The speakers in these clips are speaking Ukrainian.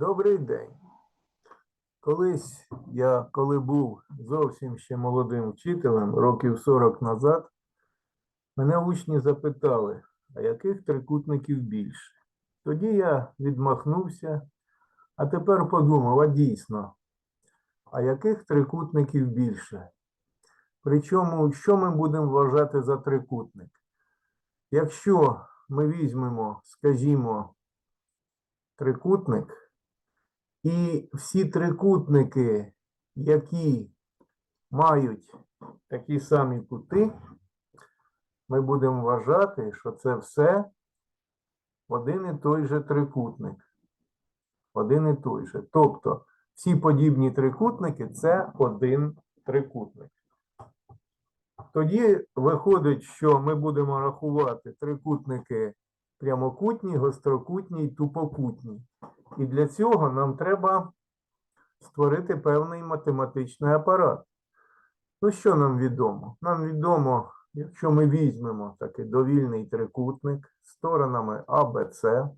Добрий день. Колись я, коли був зовсім ще молодим вчителем, років 40 назад, мене учні запитали, а яких трикутників більше? Тоді я відмахнувся, а тепер подумав, а дійсно, а яких трикутників більше? Причому, що ми будемо вважати за трикутник? Якщо ми візьмемо, скажімо, трикутник, і всі трикутники, які мають такі самі кути, ми будемо вважати, що це все один і той же трикутник. Один і той же. Тобто всі подібні трикутники це один трикутник. Тоді виходить, що ми будемо рахувати трикутники прямокутні, гострокутні і тупокутні. І для цього нам треба створити певний математичний апарат. Ну, що нам відомо? Нам відомо, якщо ми візьмемо такий довільний трикутник сторонами А, Б, С,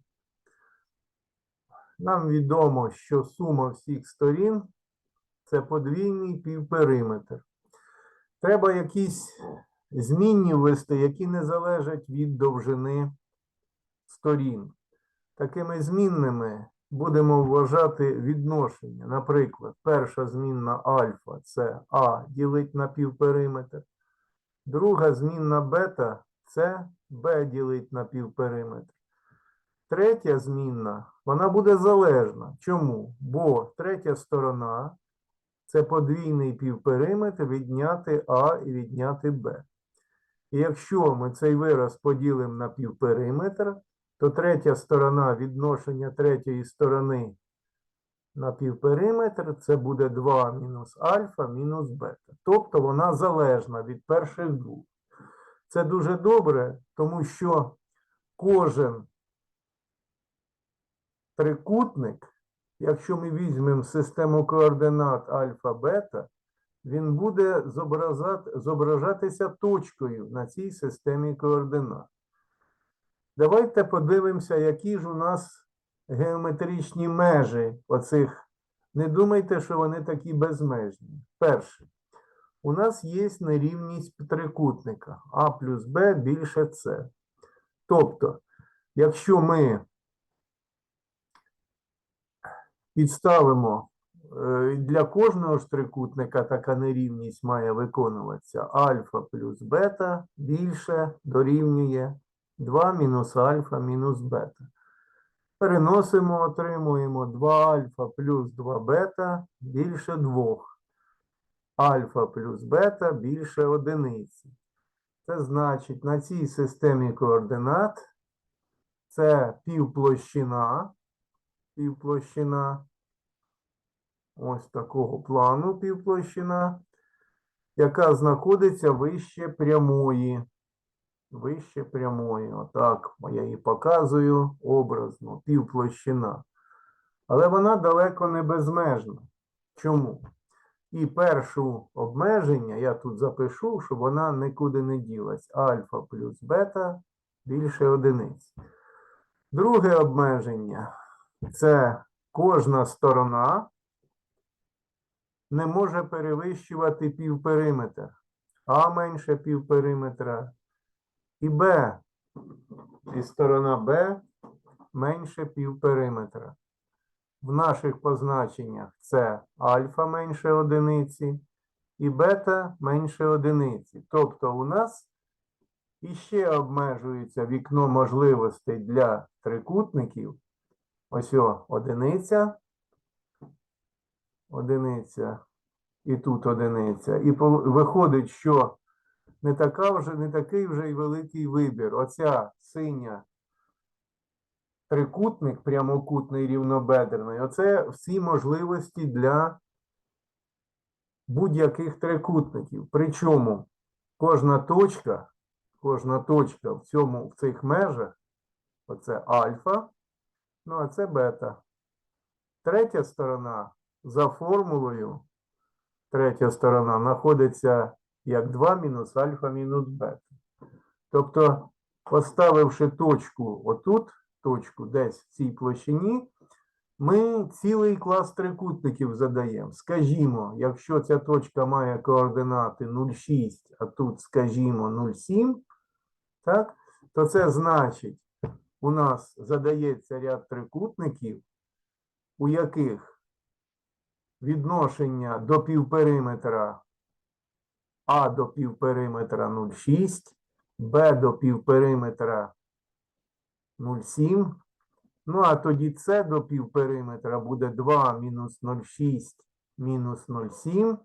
нам відомо, що сума всіх сторін це подвійний півпериметр. Треба якісь змінні ввести, які не залежать від довжини сторін. Такими змінними будемо вважати відношення. Наприклад, перша змінна альфа це А ділить на півпериметр. Друга змінна бета це Б ділить на півпериметр. Третя змінна, вона буде залежна. Чому? Бо третя сторона це подвійний півпериметр відняти А і відняти Б. І якщо ми цей вираз поділимо на півпериметр, то третя сторона відношення третьої сторони на півпериметр це буде 2 мінус альфа мінус бета. Тобто вона залежна від перших двох. Це дуже добре, тому що кожен трикутник, якщо ми візьмемо систему координат альфа-бета, він буде зображатися точкою на цій системі координат. Давайте подивимося, які ж у нас геометричні межі оцих. Не думайте, що вони такі безмежні. Перше, у нас є нерівність трикутника А плюс Б більше С. Тобто, якщо ми підставимо е, для кожного ж трикутника така нерівність має виконуватися альфа плюс бета більше дорівнює 2 мінус альфа мінус бета. Переносимо, отримуємо 2 альфа плюс 2 бета більше 2. Альфа плюс бета більше одиниці. Це значить, на цій системі координат це півплощина, півплощина ось такого плану півплощина, яка знаходиться вище прямої вище прямої. Отак я її показую образно, півплощина. Але вона далеко не безмежна. Чому? І першу обмеження я тут запишу, щоб вона нікуди не ділась. Альфа плюс бета більше одиниць. Друге обмеження це кожна сторона не може перевищувати півпериметр. А менше півпериметра, і Б, і сторона Б менше півпериметра. В наших позначеннях це альфа менше одиниці і бета менше одиниці. Тобто у нас іще обмежується вікно можливостей для трикутників. Ось о, одиниця, одиниця і тут одиниця. І виходить, що не така вже, не такий вже й великий вибір. Оця синя трикутник, прямокутний рівнобедрений, оце всі можливості для будь-яких трикутників. Причому кожна точка, кожна точка в цьому, в цих межах, оце альфа, ну а це бета. Третя сторона за формулою, третя сторона знаходиться як 2 мінус альфа мінус бета. Тобто, поставивши точку отут, точку десь в цій площині, ми цілий клас трикутників задаємо. Скажімо, якщо ця точка має координати 0,6, а тут, скажімо, 0,7, так, то це значить, у нас задається ряд трикутників, у яких відношення до півпериметра А до півпериметра 0,6, Б до півпериметра 0,7, Ну, а тоді С до півпериметра буде 2 мінус 0,6 мінус 0,7,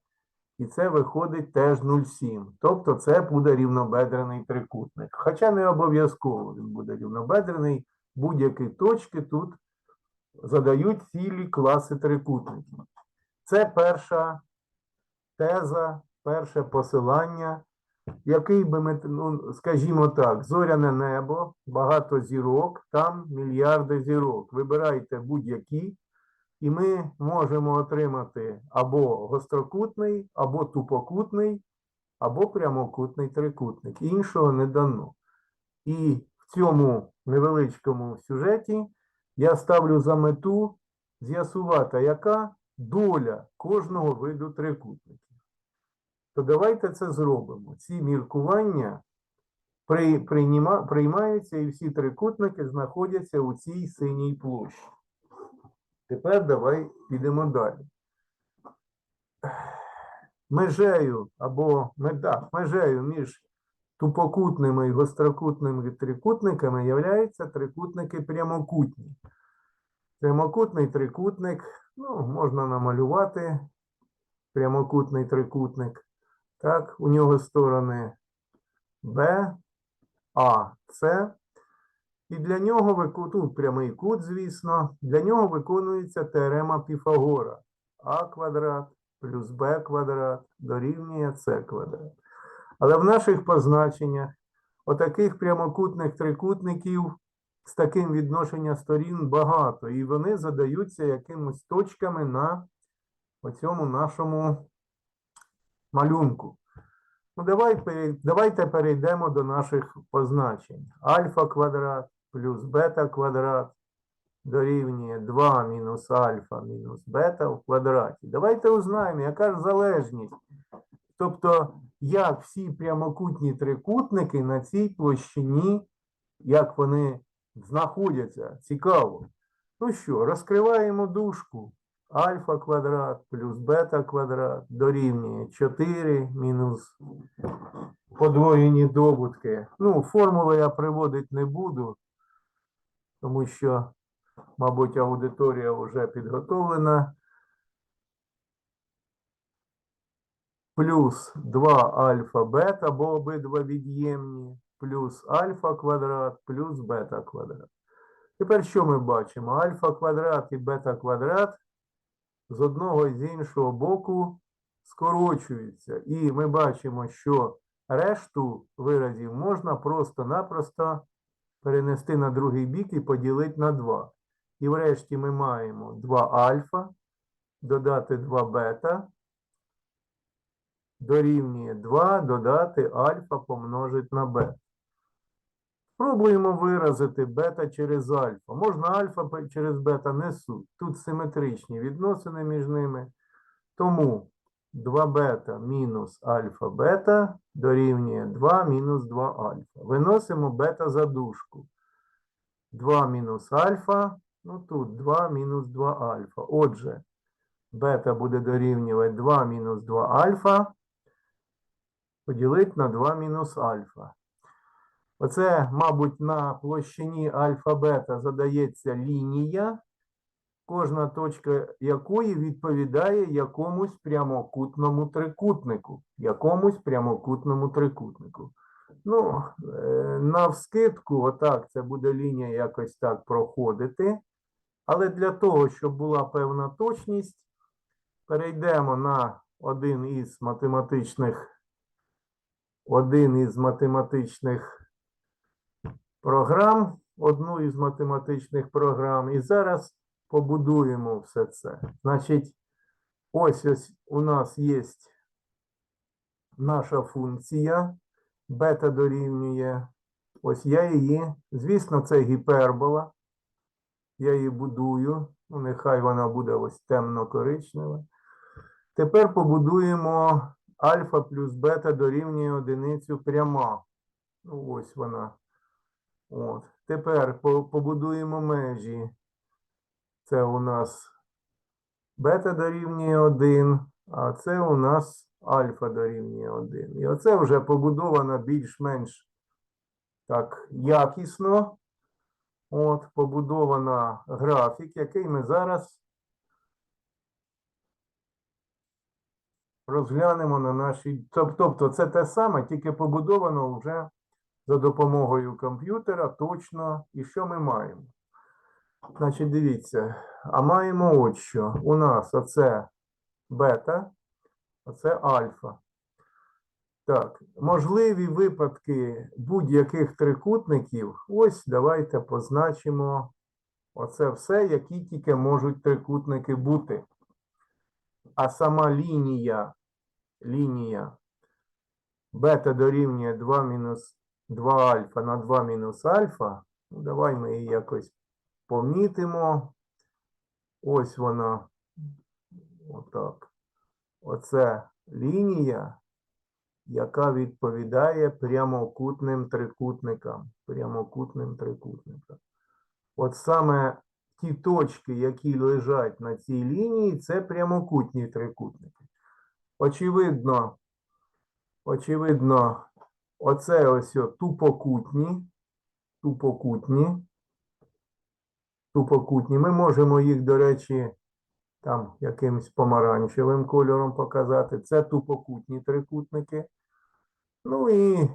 і це виходить теж 0,7. Тобто це буде рівнобедрений трикутник. Хоча не обов'язково він буде рівнобедрений, будь-які точки тут задають цілі класи трикутників. Це перша теза, перше посилання, який би ми, ну, скажімо так, зоряне небо, багато зірок, там мільярди зірок. Вибирайте будь-які, і ми можемо отримати або гострокутний, або тупокутний, або прямокутний трикутник. Іншого не дано. І в цьому невеличкому сюжеті я ставлю за мету з'ясувати, яка доля кожного виду трикутників то давайте це зробимо. Ці міркування при, прийніма, приймаються і всі трикутники знаходяться у цій синій площі. Тепер давай підемо далі. Межею або меда, межею між тупокутними і гострокутними трикутниками являються трикутники прямокутні. Прямокутний трикутник, ну, можна намалювати прямокутний трикутник. Так, у нього сторони Б, А, С. І для нього тут прямий кут, звісно, для нього виконується теорема Піфагора. А квадрат плюс Б квадрат дорівнює С квадрат. Але в наших позначеннях отаких прямокутних трикутників з таким відношенням сторін багато, і вони задаються якимось точками на оцьому нашому малюнку. Ну, давай, давайте перейдемо до наших позначень. Альфа квадрат плюс бета квадрат дорівнює 2 мінус альфа мінус бета в квадраті. Давайте узнаємо, яка ж залежність. Тобто, як всі прямокутні трикутники на цій площині, як вони знаходяться. Цікаво. Ну що, розкриваємо дужку. Альфа квадрат плюс бета квадрат дорівнює 4 мінус подвоєні добутки. Ну, формулу я приводити не буду, тому що, мабуть, аудиторія вже підготовлена. Плюс 2 альфа бета, бо обидва від'ємні, плюс альфа квадрат, плюс бета квадрат. Тепер що ми бачимо? Альфа квадрат і бета квадрат з одного і з іншого боку скорочуються. І ми бачимо, що решту виразів можна просто-напросто перенести на другий бік і поділити на 2. І врешті ми маємо 2 альфа, додати 2 бета, дорівнює 2, додати альфа помножити на бета. Спробуємо виразити бета через альфа. Можна альфа через бета не суть. Тут симетричні відносини між ними. Тому 2 бета мінус альфа бета дорівнює 2 мінус 2 альфа. Виносимо бета за дужку. 2 мінус альфа, ну тут 2 мінус 2 альфа. Отже, бета буде дорівнювати 2 мінус 2 альфа поділити на 2 мінус альфа. Оце, мабуть, на площині альфа-бета задається лінія, кожна точка якої відповідає якомусь прямокутному трикутнику. Якомусь прямокутному трикутнику. Ну, е, навскидку, отак, це буде лінія якось так проходити. Але для того, щоб була певна точність, перейдемо на один із математичних, один із математичних програм, одну із математичних програм, і зараз побудуємо все це. Значить, ось ось у нас є наша функція, бета дорівнює. Ось я її, звісно, це гіпербола. Я її будую. Ну, нехай вона буде ось темно-коричнева. Тепер побудуємо альфа плюс бета дорівнює одиницю пряма. Ну, ось вона. От. Тепер по- побудуємо межі. Це у нас бета дорівнює 1, а це у нас альфа дорівнює 1. І оце вже побудовано більш-менш так якісно. От, побудована графік, який ми зараз розглянемо на нашій. Тобто це те саме, тільки побудовано вже за допомогою комп'ютера точно. І що ми маємо? Значить, дивіться, а маємо от що. У нас оце бета, оце альфа. Так, можливі випадки будь-яких трикутників. Ось давайте позначимо оце все, які тільки можуть трикутники бути. А сама лінія, лінія бета дорівнює 2 мінус 2 альфа на 2 мінус альфа. Ну, давай ми її якось помітимо. Ось вона. Отак. Оце лінія, яка відповідає прямокутним трикутникам. Прямокутним трикутникам. От саме ті точки, які лежать на цій лінії, це прямокутні трикутники. Очевидно, очевидно, оце ось тупокутні, тупокутні, тупокутні. Ми можемо їх, до речі, там якимось помаранчевим кольором показати. Це тупокутні трикутники. Ну і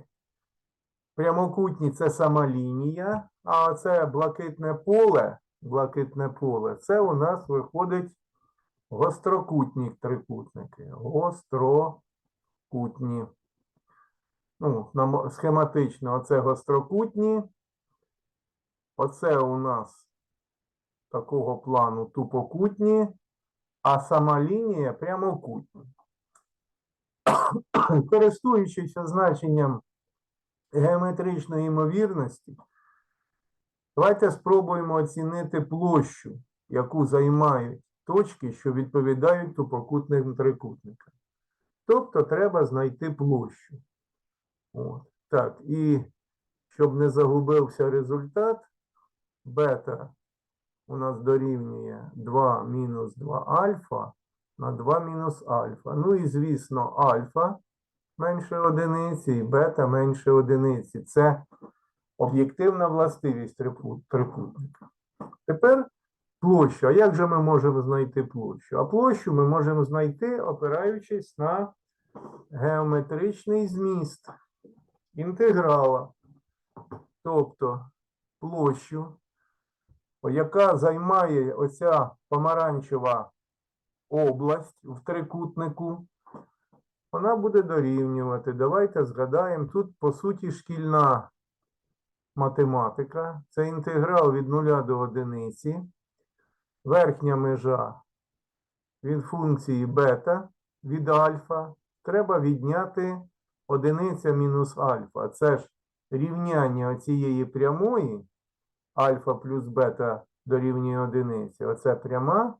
прямокутні це сама лінія, а це блакитне поле, блакитне поле, це у нас виходить гострокутні трикутники. Гострокутні. Ну, схематично, оце гострокутні. Оце у нас такого плану тупокутні, а сама лінія прямокутні. Користуючись значенням геометричної ймовірності, давайте спробуємо оцінити площу, яку займають точки, що відповідають тупокутним трикутникам. Тобто треба знайти площу. От. Так, і щоб не загубився результат, бета у нас дорівнює 2 мінус 2 альфа на 2 мінус альфа. Ну і, звісно, альфа менше одиниці і бета менше одиниці. Це об'єктивна властивість трикутника. Тепер площа. А як же ми можемо знайти площу? А площу ми можемо знайти, опираючись на геометричний зміст інтеграла. Тобто площу, яка займає оця помаранчева область в трикутнику, вона буде дорівнювати. Давайте згадаємо, тут, по суті, шкільна математика. Це інтеграл від 0 до одиниці. Верхня межа від функції бета від альфа. Треба відняти одиниця мінус альфа. Це ж рівняння цієї прямої альфа плюс бета дорівнює одиниці. Оце пряма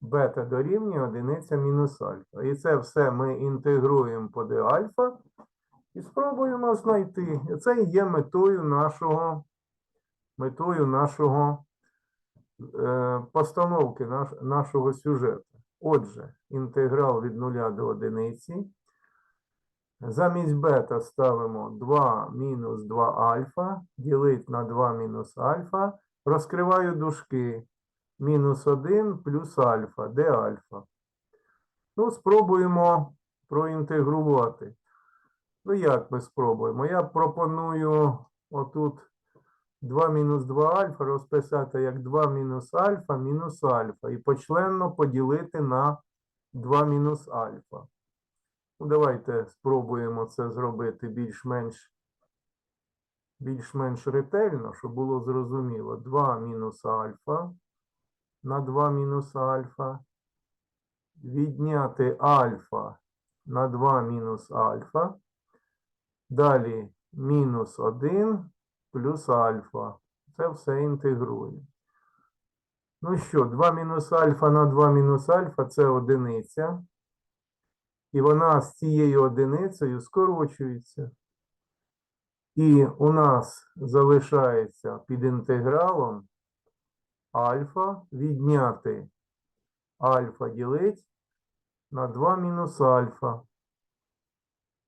бета дорівнює одиниця мінус альфа. І це все ми інтегруємо по d альфа і спробуємо знайти. Це і є метою нашого, метою нашого е, постановки наш, нашого сюжету. Отже, інтеграл від 0 до одиниці. Замість бета ставимо 2 мінус 2 альфа, ділить на 2 мінус альфа. Розкриваю дужки. Мінус 1 плюс альфа. Де альфа? Ну, спробуємо проінтегрувати. Ну, як ми спробуємо? Я пропоную отут 2 мінус 2 альфа розписати як 2 мінус альфа мінус альфа. І почленно поділити на 2 мінус альфа. Ну, давайте спробуємо це зробити більш-менш більш-менш ретельно, щоб було зрозуміло. 2 мінус альфа на 2 мінус альфа. Відняти альфа на 2 мінус альфа. Далі мінус 1 плюс альфа. Це все інтегруємо. Ну що, 2 мінус альфа на 2 мінус альфа це одиниця. І вона з цією одиницею скорочується. І у нас залишається під інтегралом альфа відняти альфа ділить на 2 мінус альфа.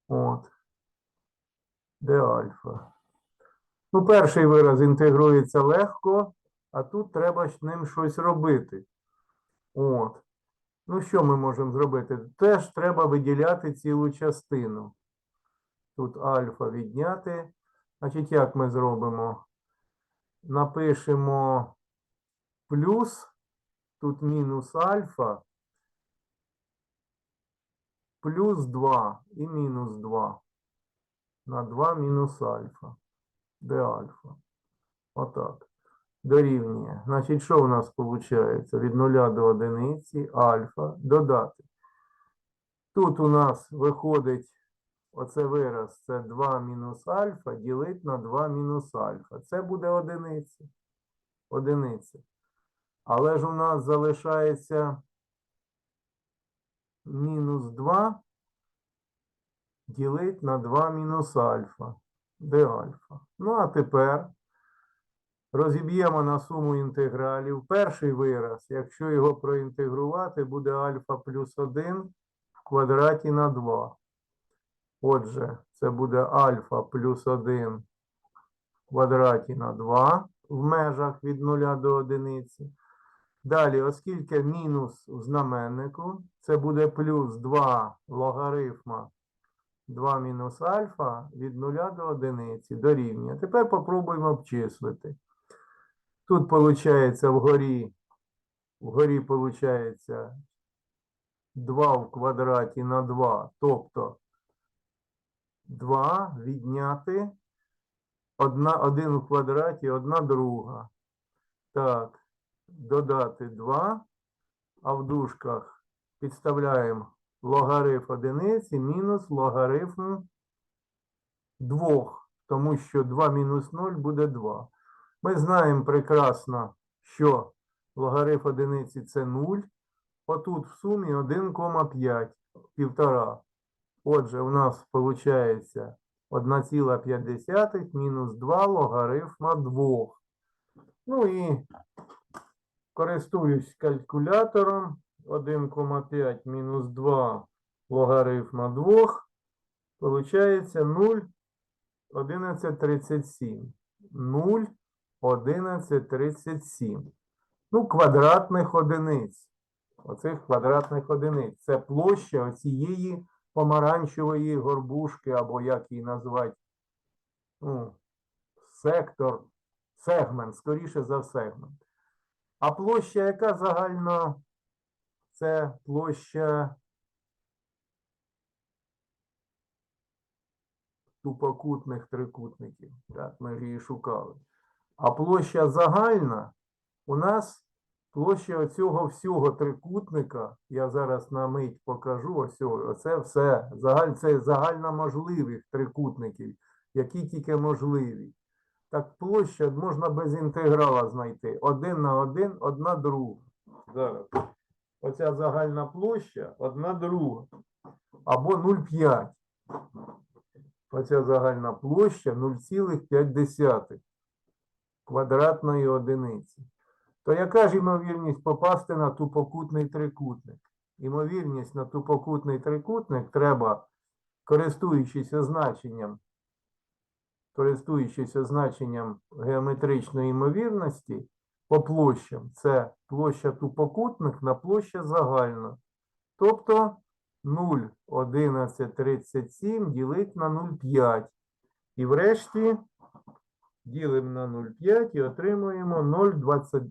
От. Де альфа? Ну, перший вираз інтегрується легко, а тут треба з ним щось робити. От. Ну, що ми можемо зробити? Теж треба виділяти цілу частину. Тут альфа відняти. Значить, як ми зробимо? Напишемо плюс, тут мінус альфа, плюс 2 і мінус 2 на 2 мінус альфа. Де альфа? Отак. Дорівнює. Значить, що у нас виходить? Від 0 до 1 альфа додати. Тут у нас виходить оце вираз, це 2 мінус альфа ділить на 2 мінус альфа. Це буде одиниця. Одиниця. Але ж у нас залишається мінус 2 ділить на 2 мінус альфа. Де альфа? Ну, а тепер розіб'ємо на суму інтегралів. Перший вираз, якщо його проінтегрувати, буде альфа плюс 1 в квадраті на 2. Отже, це буде альфа плюс 1 в квадраті на 2 в межах від 0 до 1. Далі, оскільки мінус в знаменнику, це буде плюс 2 логарифма 2 мінус альфа від 0 до 1 дорівнює. Тепер попробуємо обчислити. Тут виходить вгорі, вгорі виходить 2 в квадраті на 2, тобто 2 відняти 1 в квадраті, 1 друга. Так, додати 2, а в дужках підставляємо логарифм одиниці мінус логарифм 2, тому що 2 мінус 0 буде 2. Ми знаємо прекрасно, що логарифм одиниці це 0. Отут в сумі 1,5, півтора. Отже, у нас виходить 1,5 мінус 2 логарифма 2. Ну і користуюсь калькулятором. 1,5 мінус 2 логарифма 2. Получається 0, 11,37. 0, 11,37. Ну, квадратних одиниць. Оцих квадратних одиниць. Це площа оцієї помаранчевої горбушки, або як її назвати, ну, сектор, сегмент, скоріше за сегмент. А площа, яка загально це площа тупокутних трикутників. Так, ми її шукали. А площа загальна у нас площа оцього всього трикутника. Я зараз на мить покажу. Ось цього, оце все. Загаль, це загальноможливих трикутників, які тільки можливі. Так, площа можна без інтеграла знайти. Один на один, одна друга. Зараз оця загальна площа одна друга. Або 0,5. Оця загальна площа 0,5 квадратної одиниці. То яка ж ймовірність попасти на тупокутний трикутник? Ймовірність на тупокутний трикутник треба, користуючись означенням, користуючись означенням геометричної ймовірності, по площам. Це площа тупокутних на площа загальна. Тобто 0,1137 ділить на 0,5. І врешті ділимо на 0,5 і отримуємо 0,20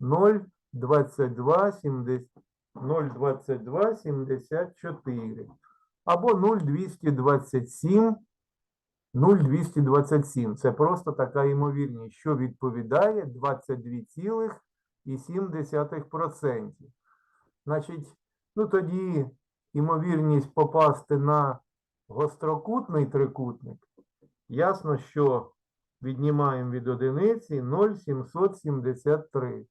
0,2274 або 0,227 0,227. Це просто така ймовірність, що відповідає 22,7%. Значить, ну тоді ймовірність попасти на гострокутний трикутник. Ясно, що віднімаємо від одиниці 0,773.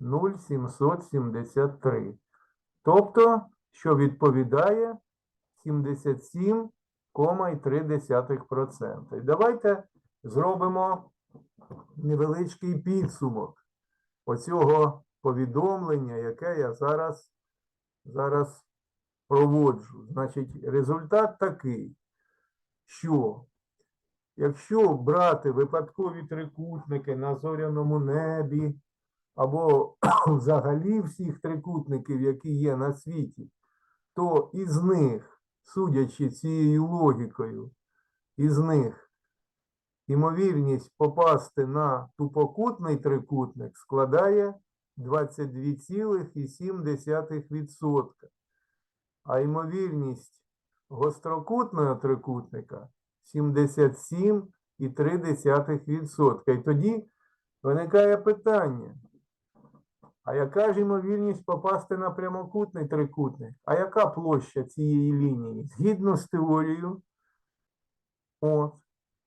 0,773. Тобто, що відповідає 77,3%. І давайте зробимо невеличкий підсумок оцього повідомлення, яке я зараз, зараз проводжу. Значить, результат такий, що якщо брати випадкові трикутники на зоряному небі, або взагалі всіх трикутників, які є на світі, то із них, судячи цією логікою, із них ймовірність попасти на тупокутний трикутник складає 22,7%, а ймовірність гострокутного трикутника 77,3%. І тоді виникає питання. А яка ж ймовірність попасти на прямокутний трикутник? А яка площа цієї лінії? Згідно з теорією, от,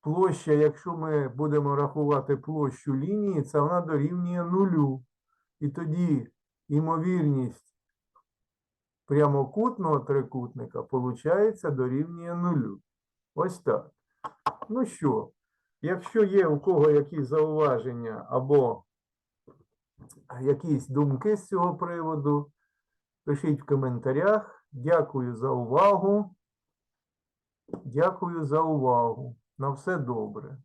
площа, якщо ми будемо рахувати площу лінії, це вона дорівнює нулю. І тоді ймовірність прямокутного трикутника, виходить, дорівнює нулю. Ось так. Ну що, якщо є у кого якісь зауваження або якісь думки з цього приводу, пишіть в коментарях. Дякую за увагу. Дякую за увагу. На все добре.